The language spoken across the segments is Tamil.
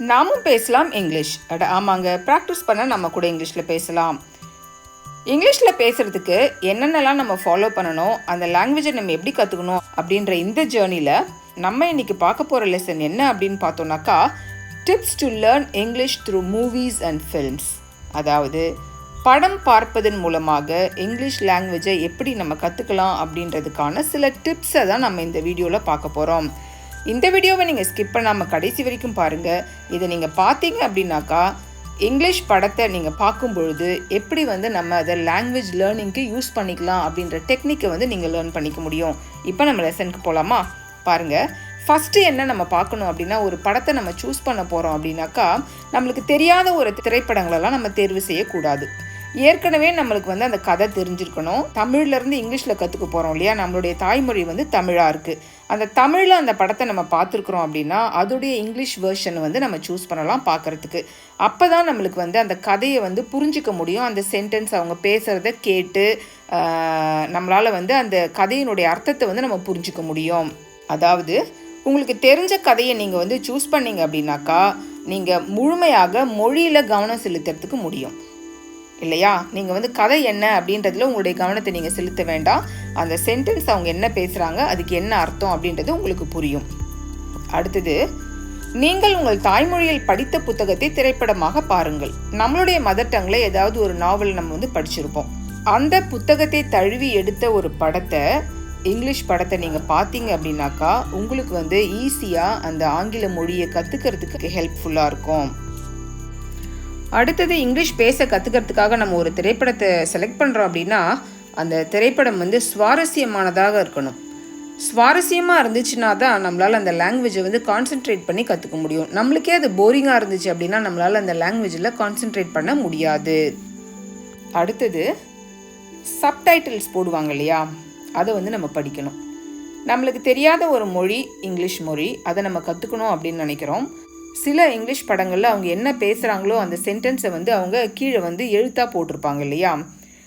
நாமும் பேசலாம் இங்கிலீஷ். அட ஆமாங்க. ப்ராக்டிஸ் பண்ண நம்ம கூட இங்கிலீஷில் பேசலாம். இங்கிலீஷில் பேசுகிறதுக்கு என்னென்னலாம் நம்ம ஃபாலோ பண்ணணும் அந்த லாங்குவேஜை நம்ம எப்படி கற்றுக்கணும் அப்படின்ற இந்த ஜேர்னியில் நம்ம இன்னைக்கு பார்க்க போகிற லெசன் என்ன அப்படின்னு பார்த்தோம்னாக்கா tips to learn English through movies and films அதாவது படம் பார்ப்பதன் மூலமாக இங்கிலீஷ் லாங்குவேஜை எப்படி நம்ம கற்றுக்கலாம் அப்படின்றதுக்கான சில டிப்ஸை தான் நம்ம இந்த வீடியோவில் பார்க்க போகிறோம் இந்த வீடியோவை நீங்கள் ஸ்கிப் பண்ணாமல் கடைசி வரைக்கும் பாருங்கள் இதை நீங்கள் பார்த்தீங்க அப்படின்னாக்கா இங்கிலீஷ் படத்தை நீங்கள் பார்க்கும் பொழுது எப்படி வந்து நம்ம அதை லாங்குவேஜ் லேர்னிங்க்கு யூஸ் பண்ணிக்கலாம் அப்படின்ற டெக்னிக்கை வந்து நீங்கள் லேர்ன் பண்ணிக்க முடியும். இப்போ நம்ம லெசனுக்கு போகலாமா பாருங்கள் ஃபஸ்ட்டு என்ன நம்ம பார்க்கணும் அப்படின்னா ஒரு படத்தை நம்ம சூஸ் பண்ண போகிறோம் அப்படின்னாக்கா நம்மளுக்கு தெரியாத ஒரு திரைப்படங்களெல்லாம் நம்ம தேர்வு செய்யக்கூடாது. ஏற்கனவே நம்மளுக்கு வந்து அந்த கதை தெரிஞ்சிருக்கணும். தமிழ்லேருந்து இங்கிலீஷில் கற்றுக்க போகிறோம் இல்லையா? நம்மளுடைய தாய்மொழி வந்து தமிழாக இருக்குது அந்த தமிழில் அந்த படத்தை நம்ம பார்த்துருக்குறோம் அப்படின்னா அதோடைய இங்கிலீஷ் வேர்ஷன் வந்து நம்ம சூஸ் பண்ணலாம் பார்க்குறதுக்கு. அப்போ தான் நம்மளுக்கு வந்து அந்த கதையை வந்து புரிஞ்சிக்க முடியும். அந்த சென்டென்ஸ் அவங்க பேசுகிறத கேட்டு நம்மளால் வந்து அந்த கதையினுடைய அர்த்தத்தை வந்து நம்ம புரிஞ்சிக்க முடியும். அதாவது உங்களுக்கு தெரிஞ்ச கதையை நீங்கள் வந்து சூஸ் பண்ணீங்க அப்படின்னாக்கா நீங்கள் முழுமையாக மொழியில் கவனம் செலுத்துறதுக்கு முடியும். இல்லையா? நீங்கள் வந்து கதை என்ன அப்படின்றதுல உங்களுடைய கவனத்தை நீங்கள் செலுத்த வேண்டாம். அந்த சென்டென்ஸ் அவங்க என்ன பேசுகிறாங்க அதுக்கு என்ன அர்த்தம் அப்படின்றது உங்களுக்கு புரியும். அடுத்தது நீங்கள் உங்கள் தாய்மொழியில் படித்த புத்தகத்தை திரைப்படமாக பாருங்கள். நம்மளுடைய மதர் டங்கில் ஏதாவது ஒரு நாவல் நம்ம வந்து படிச்சிருப்போம். அந்த புத்தகத்தை தழுவி எடுத்த ஒரு படத்தை இங்கிலீஷ் படத்தை நீங்கள் பார்த்தீங்க அப்படின்னாக்கா உங்களுக்கு வந்து ஈஸியாக அந்த ஆங்கில மொழியை கற்றுக்கிறதுக்கு ஹெல்ப்ஃபுல்லாக இருக்கும். அடுத்தது இங்கிலீஷ் பேச கற்றுக்கிறதுக்காக நம்ம ஒரு திரைப்படத்தை செலக்ட் பண்ணுறோம் அப்படின்னா அந்த திரைப்படம் வந்து சுவாரஸ்யமானதாக இருக்கணும். சுவாரஸ்யமாக இருந்துச்சுன்னா தான் நம்மளால் அந்த லாங்குவேஜை வந்து கான்சென்ட்ரேட் பண்ணி கற்றுக்க முடியும். நம்மளுக்கே அது போரிங்காக இருந்துச்சு அப்படின்னா நம்மளால் அந்த லாங்குவேஜில் கான்சென்ட்ரேட் பண்ண முடியாது. அடுத்தது சப்டைட்டில்ஸ் போடுவாங்க இல்லையா? அதை வந்து நம்ம படிக்கணும். நம்மளுக்கு தெரியாத ஒரு மொழி இங்கிலீஷ் மொழி அதை நம்ம கற்றுக்கணும் அப்படின்னு நினைக்கிறோம். சில இங்கிலீஷ் படங்களில் அவங்க என்ன பேசுகிறாங்களோ அந்த சென்டென்ஸை வந்து அவங்க கீழே வந்து எழுத்தாக போட்டிருப்பாங்க இல்லையா?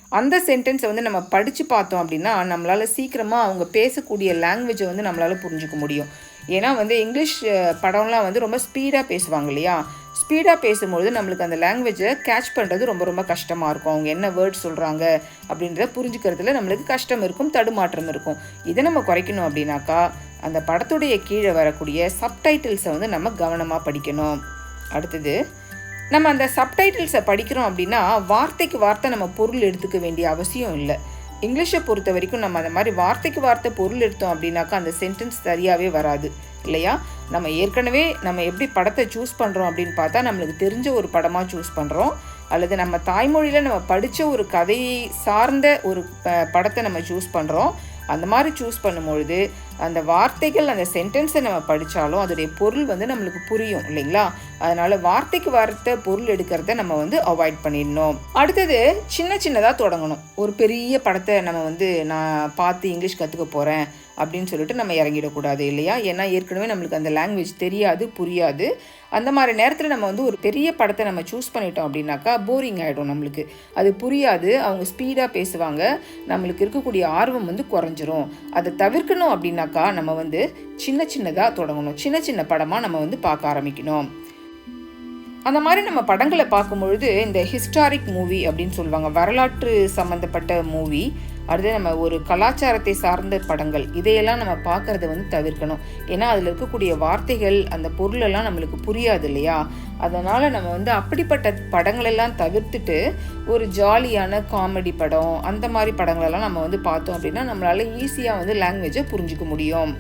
அந்த சென்டென்ஸை வந்து நம்ம படித்து பார்த்தோம் அப்படின்னா நம்மளால் சீக்கிரமாக அவங்க பேசக்கூடிய லாங்குவேஜை வந்து நம்மளால் புரிஞ்சுக்க முடியும். ஏன்னா வந்து இங்கிலீஷ் படம்லாம் வந்து ரொம்ப ஸ்பீடாக பேசுவாங்க இல்லையா? ஸ்பீடாக பேசும்பொழுது நம்மளுக்கு அந்த லாங்குவேஜை கேட்ச் பண்ணுறது ரொம்ப ரொம்ப கஷ்டமாக இருக்கும். அவங்க என்ன வேர்ட் சொல்கிறாங்க அப்படின்றத புரிஞ்சுக்கிறதுல நம்மளுக்கு கஷ்டம் இருக்கும் தடுமாற்றம் இருக்கும். இதை நம்ம குறைக்கணும் அப்படின்னாக்கா அந்த படத்துடைய கீழே வரக்கூடிய சப்டைட்டில்ஸை வந்து நம்ம கவனமாக படிக்கணும். அடுத்தது நம்ம அந்த சப்டைட்டில்ஸை படிக்கிறோம் அப்படின்னா வார்த்தைக்கு வார்த்தை நம்ம பொருள் எடுத்துக்க வேண்டிய அவசியம் இல்லை. இங்கிலீஷை பொறுத்த வரைக்கும் நம்ம அந்த மாதிரி வார்த்தைக்கு வார்த்தை பொருள் எடுத்தோம் அப்படின்னாக்கா அந்த சென்டென்ஸ் சரியாகவே வராது இல்லையா? நம்ம ஏற்கனவே நம்ம எப்படி படத்தை சூஸ் பண்ணுறோம் அப்படின்னு பார்த்தா நம்மளுக்கு தெரிஞ்ச ஒரு படமாக சூஸ் பண்ணுறோம் அல்லது நம்ம தாய்மொழியில் நம்ம படித்த ஒரு கதையை சார்ந்த ஒரு படத்தை நம்ம சூஸ் பண்ணுறோம் அந்த மாதிரி சூஸ் பண்ணும்பொழுது அந்த வார்த்தைகள் அந்த சென்டென்ஸை நம்ம படித்தாலும் அதோடைய பொருள் வந்து நம்மளுக்கு புரியும் இல்லைங்களா? அதனால் வார்த்தைக்கு வார்த்தை பொருள் எடுக்கிறத நம்ம வந்து அவாய்ட் பண்ணிடணும். அடுத்தது சின்ன சின்னதாக தொடங்கணும். ஒரு பெரிய படத்தை நம்ம வந்து நான் பார்த்து இங்கிலீஷ் கற்றுக்க போகிறேன் அப்படின்னு சொல்லிட்டு நம்ம இறங்கிடக்கூடாது இல்லையா? ஏன்னா ஏற்கனவே நம்மளுக்கு அந்த லாங்குவேஜ் தெரியாது புரியாது. அந்த மாதிரி நேரத்தில் நம்ம வந்து ஒரு பெரிய படத்தை நம்ம சூஸ் பண்ணிட்டோம் அப்படின்னாக்கா போரிங் ஆகிடும் நம்மளுக்கு. அது புரியாது அவங்க ஸ்பீடாக பேசுவாங்க நம்மளுக்கு இருக்கக்கூடிய ஆர்வம் வந்து குறைஞ்சிரும். அதை தவிர்க்கணும் அப்படின்னாக்கா நம்ம வந்து சின்ன சின்னதாக தொடங்கணும். சின்ன சின்ன படமாக நம்ம வந்து பார்க்க ஆரம்பிக்கணும். அந்த மாதிரி நம்ம படங்களை பார்க்கும் பொழுது இந்த ஹிஸ்டாரிக் மூவி அப்படின்னு சொல்லுவாங்க. வரலாற்று சம்மந்தப்பட்ட மூவி. அடுத்து நம்ம ஒரு கலாச்சாரத்தை சார்ந்த படங்கள் இதையெல்லாம் நம்ம பார்க்கறத வந்து தவிர்க்கணும். ஏன்னா அதில் இருக்கக்கூடிய வார்த்தைகள் அந்த பொருளெல்லாம் நம்மளுக்கு புரியாது இல்லையா? அதனால் நம்ம வந்து அப்படிப்பட்ட படங்களெல்லாம் தவிர்த்துட்டு ஒரு ஜாலியான காமெடி படம் அந்த மாதிரி படங்களெல்லாம் நம்ம வந்து பார்த்தோம் அப்படின்னா நம்மளால் ஈஸியாக வந்து லாங்குவேஜை புரிஞ்சிக்க முடியும்.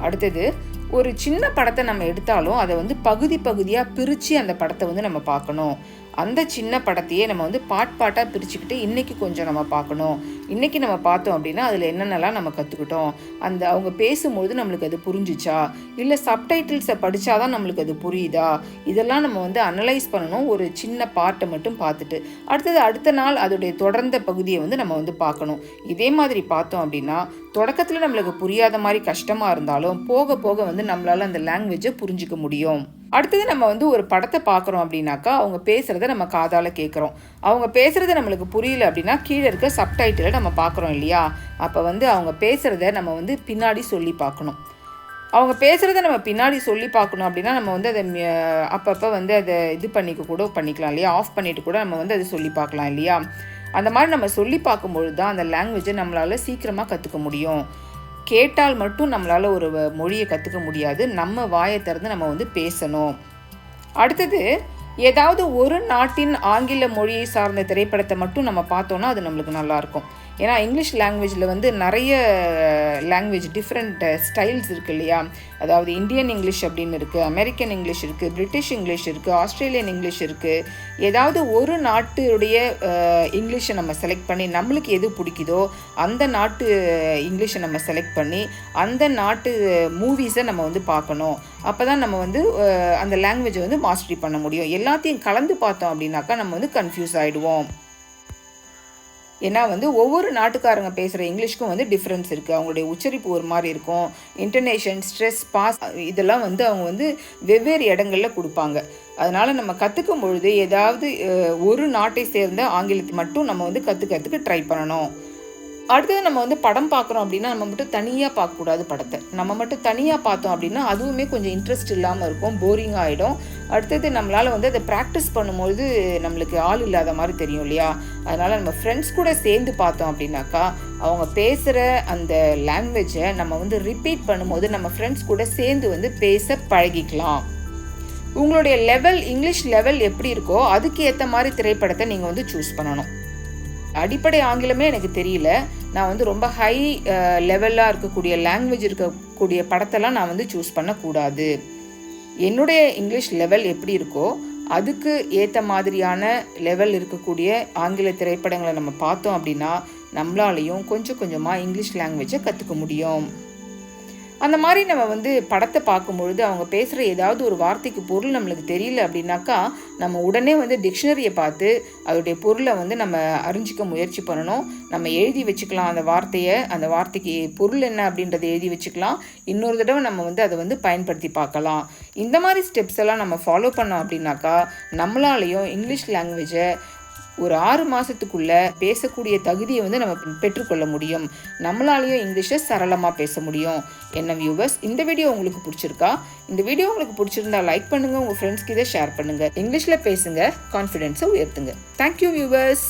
அடுத்தது ஒரு சின்ன படத்தை நம்ம எடுத்தாலும் அதை வந்து பகுதி பகுதியாக பிரித்து அந்த படத்தை வந்து நம்ம பார்க்கணும். அந்த சின்ன படத்தையே நம்ம வந்து பாட் பாட்டாக பிரிச்சுக்கிட்டு இன்றைக்கி கொஞ்சம் நம்ம பார்க்கணும். இன்றைக்கி நம்ம பார்த்தோம் அப்படின்னா அதில் என்னென்னலாம் நம்ம கற்றுக்கிட்டோம் அந்த அவங்க பேசும்பொழுது நம்மளுக்கு அது புரிஞ்சிச்சா? இல்லை சப்டைட்டில்ஸை படித்தா தான் நம்மளுக்கு அது புரியுதா? இதெல்லாம் நம்ம வந்து அனலைஸ் பண்ணணும். ஒரு சின்ன பாட்டை மட்டும் பார்த்துட்டு. அடுத்தது அடுத்த நாள் அதோடைய தொடர்ந்த பகுதியை வந்து நம்ம வந்து பார்க்கணும். இதே மாதிரி பார்த்தோம் அப்படின்னா தொடக்கத்தில் நம்மளுக்கு புரியாத மாதிரி கஷ்டமாக இருந்தாலும் போக போக வந்து நம்மளால் அந்த லாங்குவேஜை புரிஞ்சிக்க முடியும். அடுத்தது நம்ம வந்து ஒரு படத்தை பார்க்குறோம் அப்படின்னாக்கா அவங்க பேசுகிறத நம்ம காதால் கேட்குறோம். அவங்க பேசுகிறத நம்மளுக்கு புரியல அப்படின்னா கீழே இருக்க சப்டைட்டிலை நம்ம பார்க்குறோம் இல்லையா? அப்போ வந்து அவங்க பேசுகிறத நம்ம வந்து பின்னாடி சொல்லி பார்க்கணும். அவங்க பேசுகிறத நம்ம பின்னாடி சொல்லி பார்க்கணும் அப்படின்னா நம்ம வந்து அதை அப்பப்போ வந்து அதை இது பண்ணிக்க கூட பண்ணிக்கலாம் இல்லையா? ஆஃப் பண்ணிட்டு கூட நம்ம வந்து அதை சொல்லி பார்க்கலாம் இல்லையா? அந்த மாதிரி நம்ம சொல்லி பார்க்கும்பொழுது தான் அந்த லாங்குவேஜை நம்மளால் சீக்கிரமாக கற்றுக்க முடியும். கேட்டால் மட்டும் நம்மளால் ஒரு மொழியை கற்றுக்க முடியாது. நம்ம வாயை திறந்து நம்ம வந்து பேசணும். அடுத்தது ஏதாவது ஒரு நாட்டின் ஆங்கில மொழியை சார்ந்த திரைப்படத்தை மட்டும் நம்ம பார்த்தோன்னா அது நம்மளுக்கு நல்லாயிருக்கும் ஏன்னா இங்கிலீஷ் லாங்குவேஜில் வந்து நிறைய லாங்குவேஜ் டிஃப்ரெண்ட் ஸ்டைல்ஸ் இருக்குது இல்லையா? அதாவது இந்தியன் இங்கிலீஷ் அப்படின்னு இருக்குது அமெரிக்கன் இங்கிலீஷ் இருக்குது பிரிட்டிஷ் இங்கிலீஷ் இருக்குது ஆஸ்திரேலியன் இங்கிலீஷ் இருக்குது ஏதாவது ஒரு நாட்டுடைய இங்கிலீஷை நம்ம செலக்ட் பண்ணி நம்மளுக்கு எது பிடிக்குதோ அந்த நாட்டு இங்கிலீஷை நம்ம செலக்ட் பண்ணி அந்த நாட்டு மூவிஸை நம்ம வந்து பார்க்கணும். அப்போ தான் நம்ம வந்து அந்த லாங்குவேஜை வந்து மாஸ்டரி பண்ண முடியும். எல்லாத்தையும் கலந்து பார்த்தோம் அப்படின்னாக்கா நம்ம வந்து கன்ஃபியூஸ் ஆகிடுவோம் ஏன்னா வந்து ஒவ்வொரு நாட்டுக்காரங்க பேசுகிற இங்கிலீஷ்க்கும் வந்து டிஃப்ரென்ஸ் இருக்குது அவங்களுடைய உச்சரிப்பு ஒரு மாதிரி இருக்கும். இன்டர்நேஷன் ஸ்ட்ரெஸ் பாஸ் இதெல்லாம் வந்து அவங்க வந்து வெவ்வேறு இடங்களில் கொடுப்பாங்க. அதனால் நம்ம கற்றுக்கும் பொழுது ஏதாவது ஒரு நாட்டை சேர்ந்த ஆங்கிலத்தை மட்டும் நம்ம வந்து கற்றுக்கிறதுக்கு ட்ரை பண்ணணும். அடுத்தது நம்ம வந்து படம் பார்க்குறோம் அப்படின்னா நம்ம மட்டும் தனியாக பார்க்கக்கூடாது படத்தை. நம்ம மட்டும் தனியாக பார்த்தோம் அப்படின்னா அதுவுமே கொஞ்சம் இன்ட்ரெஸ்ட் இல்லாமல் இருக்கும் போரிங் ஆகிடும் அடுத்தது நம்மளால் வந்து அதை ப்ராக்டிஸ் பண்ணும்போது நம்மளுக்கு ஆள் இல்லாத மாதிரி தெரியும் இல்லையா? அதனால் நம்ம ஃப்ரெண்ட்ஸ் கூட சேர்ந்து பார்த்தோம் அப்படின்னாக்கா அவங்க பேசுகிற அந்த லாங்குவேஜை நம்ம வந்து ரிப்பீட் பண்ணும்போது நம்ம ஃப்ரெண்ட்ஸ் கூட சேர்ந்து வந்து பேச பழகிக்கலாம். உங்களுடைய லெவல் இங்கிலீஷ் லெவல் எப்படி இருக்கோ அதுக்கு ஏற்ற மாதிரி திரைப்படத்தை நீங்கள் வந்து சூஸ் பண்ணணும். அடிப்படை ஆங்கிலமே எனக்கு தெரியல. நான் வந்து ரொம்ப ஹை லெவலாக இருக்கக்கூடிய லாங்குவேஜ் இருக்கக்கூடிய படத்தெல்லாம் நான் வந்து சூஸ் பண்ணக்கூடாது. என்னுடைய இங்கிலீஷ் லெவல் எப்படி இருக்கோ அதுக்கு ஏற்ற மாதிரியான லெவல் இருக்கக்கூடிய ஆங்கில திரைப்படங்களை நம்ம பார்த்தோம் அப்படின்னா நம்மளாலையும் கொஞ்சம் கொஞ்சமாக இங்கிலீஷ் லாங்குவேஜை கற்றுக்க முடியும். அந்த மாதிரி நம்ம வந்து படத்தை பார்க்கும்பொழுது அவங்க பேசுகிற ஏதாவது ஒரு வார்த்தைக்கு பொருள் நம்மளுக்கு தெரியல அப்படின்னாக்கா நம்ம உடனே வந்து டிக்ஷனரியை பார்த்து அதோடைய பொருளை வந்து நம்ம அறிஞ்சிக்க முயற்சி பண்ணணும். நம்ம எழுதி வச்சுக்கலாம் அந்த வார்த்தையை. அந்த வார்த்தைக்கு பொருள் என்ன அப்படின்றத எழுதி வச்சுக்கலாம். இன்னொரு தடவை நம்ம வந்து அதை வந்து பயன்படுத்தி பார்க்கலாம். இந்த மாதிரி ஸ்டெப்ஸ் எல்லாம் நம்ம ஃபாலோ பண்ணோம் அப்படின்னாக்கா நம்மளாலேயும் இங்கிலீஷ் லாங்குவேஜை ஒரு ஆறு மாதத்துக்குள்ள பேசக்கூடிய தகுதியை வந்து நம்ம பெற்றுக்கொள்ள முடியும். நம்மளாலேயும் இங்கிலீஷை சரளமாக பேச முடியும். என்ன வியூவர்ஸ் இந்த வீடியோ உங்களுக்கு பிடிச்சிருக்கா? இந்த வீடியோ உங்களுக்கு பிடிச்சிருந்தா லைக் பண்ணுங்கள் உங்கள் ஃப்ரெண்ட்ஸ்க்கு இதை ஷேர் பண்ணுங்கள் இங்கிலீஷில் பேசுங்க கான்ஃபிடென்ஸை உயர்த்துங்க. Thank you viewers